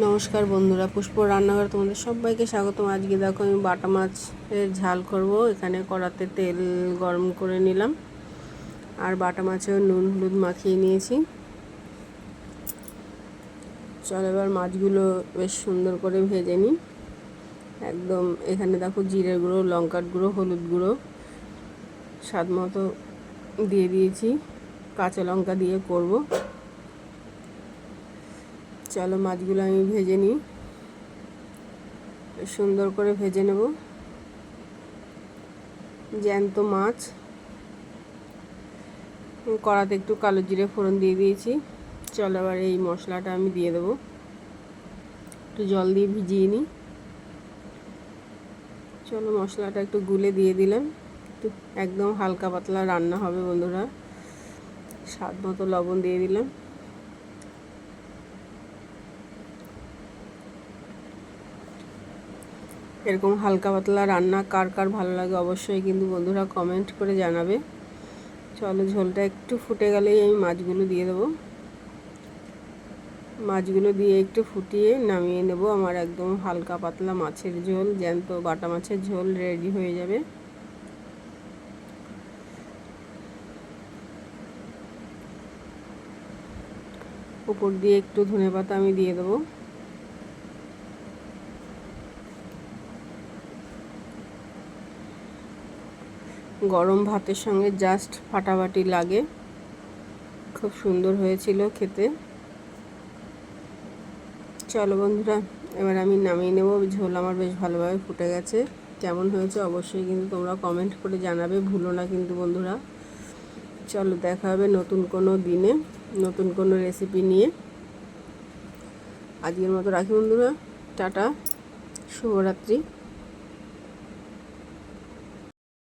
নমস্কার বন্ধুরা, পুষ্প রান্নাঘর তোমাদের সবাইকে স্বাগতম। আজকে দেখো আমি বাটা মাছের ঝাল করব। এখানে কড়াতে তেল গরম করে নিলাম আর বাটা মাছেও নুন হলুদ মাখিয়ে নিয়েছি। চল এবার মাছগুলো বেশ সুন্দর করে ভেজে নিই। একদম এখানে দেখো জিরের গুঁড়ো, লঙ্কার গুঁড়ো, হলুদ গুঁড়ো স্বাদ মতো দিয়ে দিয়েছি। কাঁচা লঙ্কা দিয়ে করব। চলো মাছগুলো আমি ভেজে নিই। সুন্দর করে ভেজে নেব। জ্যান্ত মাছ। কড়াতে একটু কালো জিরে ফোড়ন দিয়ে দিয়েছি। চলো এবার এই মশলাটা আমি দিয়ে দেবো। একটু জল দিয়ে ভিজিয়ে নিই। চলো মশলাটা একটু গুলে দিয়ে দিলাম। একটু একদম হালকা পাতলা রান্না হবে বন্ধুরা। স্বাদ মতো লবণ দিয়ে দিলাম। এরকম হালকা পাতলা রান্না কার কার ভালো লাগে অবশ্যই কিন্তু বন্ধুরা কমেন্ট করে জানাবে। চলো ঝোলটা একটু ফুটে গেলেই আমি মাছগুলো দিয়ে দেবো। মাছগুলো দিয়ে একটু ফুটিয়ে নামিয়ে নেব আমার একদম হালকা পাতলা মাছের ঝোল। জ্যান্ত বাটা মাছের ঝোল রেডি হয়ে যাবে। উপর দিয়ে একটু ধনে পাতা আমি দিয়ে দেবো। গরম ভাতের সঙ্গে জাস্ট ফাটাফাটি লাগে। খুব সুন্দর হয়েছিল খেতে। চলো বন্ধুরা, এবার আমি নামিয়ে নেব। ঝোল আমার বেশ ভালোভাবে ফুটে গেছে। কেমন হয়েছে অবশ্যই কিন্তু তোমরা কমেন্ট করে জানাবে। ভুলো না কিন্তু বন্ধুরা। চলো দেখা হবে নতুন কোনো দিনে, নতুন কোনো রেসিপি নিয়ে। আজকের মতো রাখি বন্ধুরা। টাটা, শুভরাত্রি।